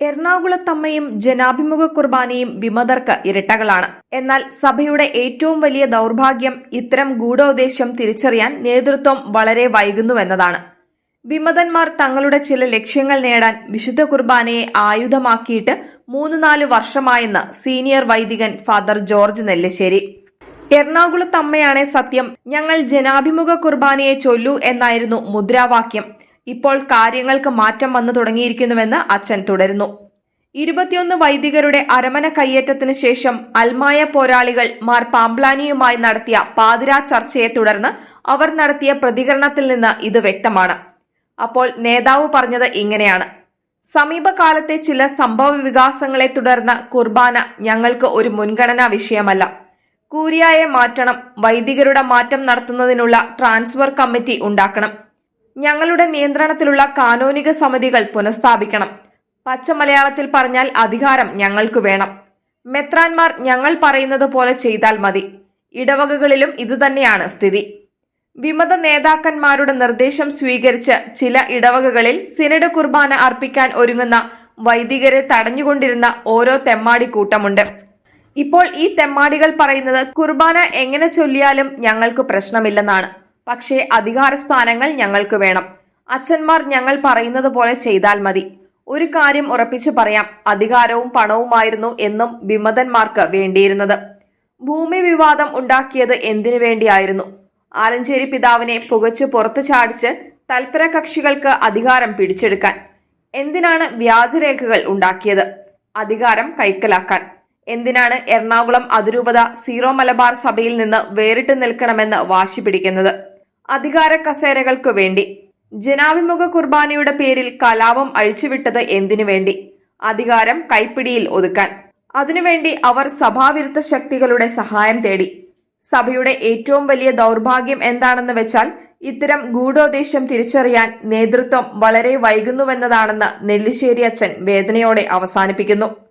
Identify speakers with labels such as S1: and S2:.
S1: എറണാകുളത്തമ്മയും ജനാഭിമുഖ കുർബാനയും വിമതർക്ക് ഇരട്ടകളാണ്. എന്നാൽ സഭയുടെ ഏറ്റവും വലിയ ദൗർഭാഗ്യം ഇത്തരം ഗൂഢോദ്ദേശം തിരിച്ചറിയാൻ നേതൃത്വം വളരെ വൈകുന്നുവെന്നതാണ്. വിമതന്മാർ തങ്ങളുടെ ചില ലക്ഷ്യങ്ങൾ നേടാൻ വിശുദ്ധ കുർബാനയെ ആയുധമാക്കിയിട്ട് മൂന്ന് നാല് വർഷമായെന്ന് സീനിയർ വൈദികൻ ഫാദർ ജോർജ് നെല്ലശ്ശേരി. എറണാകുളത്തമ്മയാണെ സത്യം ഞങ്ങൾ ജനാഭിമുഖ കുർബാനയെ ചൊല്ലു എന്നായിരുന്നു മുദ്രാവാക്യം. ഇപ്പോൾ കാര്യങ്ങൾക്ക് മാറ്റം വന്നു തുടങ്ങിയിരിക്കുന്നുവെന്ന് അച്ഛൻ തുടരുന്നു. ഇരുപത്തിയൊന്ന് വൈദികരുടെ അരമന കയ്യേറ്റത്തിന് ശേഷം അൽമായ പോരാളികൾ മാർ പാംബ്ലാനിയുമായി നടത്തിയ പാതിരാ ചർച്ചയെ തുടർന്ന് അവർ നടത്തിയ പ്രതികരണത്തിൽ നിന്ന് ഇത് വ്യക്തമാണ്. അപ്പോൾ നേതാവ് പറഞ്ഞത് ഇങ്ങനെയാണ്. സമീപകാലത്തെ ചില സംഭവ വികാസങ്ങളെ തുടർന്ന് കുർബാന ഞങ്ങൾക്ക് ഒരു മുൻഗണനാ വിഷയമല്ല. കൂരിയായെ മാറ്റണം വൈദികരുടെ മാറ്റം നടത്തുന്നതിനുള്ള ട്രാൻസ്ഫർ കമ്മിറ്റി ഉണ്ടാക്കണം. ഞങ്ങളുടെ നിയന്ത്രണത്തിലുള്ള കാനോനിക സമിതികൾ പുനഃസ്ഥാപിക്കണം. പച്ചമലയാളത്തിൽ പറഞ്ഞാൽ അധികാരം ഞങ്ങൾക്ക് വേണം. മെത്രാൻമാർ ഞങ്ങൾ പറയുന്നത് പോലെ ചെയ്താൽ മതി. ഇടവകകളിലും ഇതുതന്നെയാണ് സ്ഥിതി. വിമത നേതാക്കന്മാരുടെ നിർദ്ദേശം സ്വീകരിച്ച് ചില ഇടവകകളിൽ സിനഡ് കുർബാന അർപ്പിക്കാൻ ഒരുങ്ങുന്ന വൈദികരെ തടഞ്ഞുകൊണ്ടിരുന്ന ഓരോ തെമ്മാടി കൂട്ടമുണ്ട്. ഇപ്പോൾ ഈ തെമ്മാടികൾ പറയുന്നത് കുർബാന എങ്ങനെ ചൊല്ലിയാലും ഞങ്ങൾക്ക് പ്രശ്നമില്ലെന്നാണ്. പക്ഷേ അധികാര സ്ഥാനങ്ങൾ ഞങ്ങൾക്ക് വേണം. അച്ഛന്മാർ ഞങ്ങൾ പറയുന്നത് പോലെ ചെയ്താൽ മതി. ഒരു കാര്യം ഉറപ്പിച്ചു പറയാം. അധികാരവും പണവുമായിരുന്നു എന്നും വിമതന്മാർക്ക് വേണ്ടിയിരുന്നത്. ഭൂമി വിവാദം ഉണ്ടാക്കിയത് എന്തിനു വേണ്ടിയായിരുന്നു? ആലഞ്ചേരി പിതാവിനെ പുകച്ചു പുറത്തു ചാടിച്ച് തൽപര കക്ഷികൾക്ക് അധികാരം പിടിച്ചെടുക്കാൻ. എന്തിനാണ് വ്യാജരേഖകൾ ഉണ്ടാക്കിയത്? അധികാരം കൈക്കലാക്കാൻ. എന്തിനാണ് എറണാകുളം അതിരൂപത സീറോ മലബാർ സഭയിൽ നിന്ന് വേറിട്ട് നിൽക്കണമെന്ന് വാശി പിടിക്കുന്നത്? അധികാര കസേരകൾക്കു വേണ്ടി. ജനാഭിമുഖ കുർബാനയുടെ പേരിൽ കലാപം അഴിച്ചുവിട്ടത് എന്തിനു വേണ്ടി? അധികാരം കൈപ്പിടിയിൽ ഒതുക്കാൻ. അതിനുവേണ്ടി അവർ സഭാവിരുദ്ധ ശക്തികളുടെ സഹായം തേടി. സഭയുടെ ഏറ്റവും വലിയ ദൗർഭാഗ്യം എന്താണെന്ന് വെച്ചാൽ ഇത്തരം ഗൂഢോദ്ദേശം തിരിച്ചറിയാൻ നേതൃത്വം വളരെ വൈകുന്നുവെന്നതാണെന്ന് നെല്ലിശ്ശേരി അച്ഛൻ വേദനയോടെ അവസാനിപ്പിക്കുന്നു.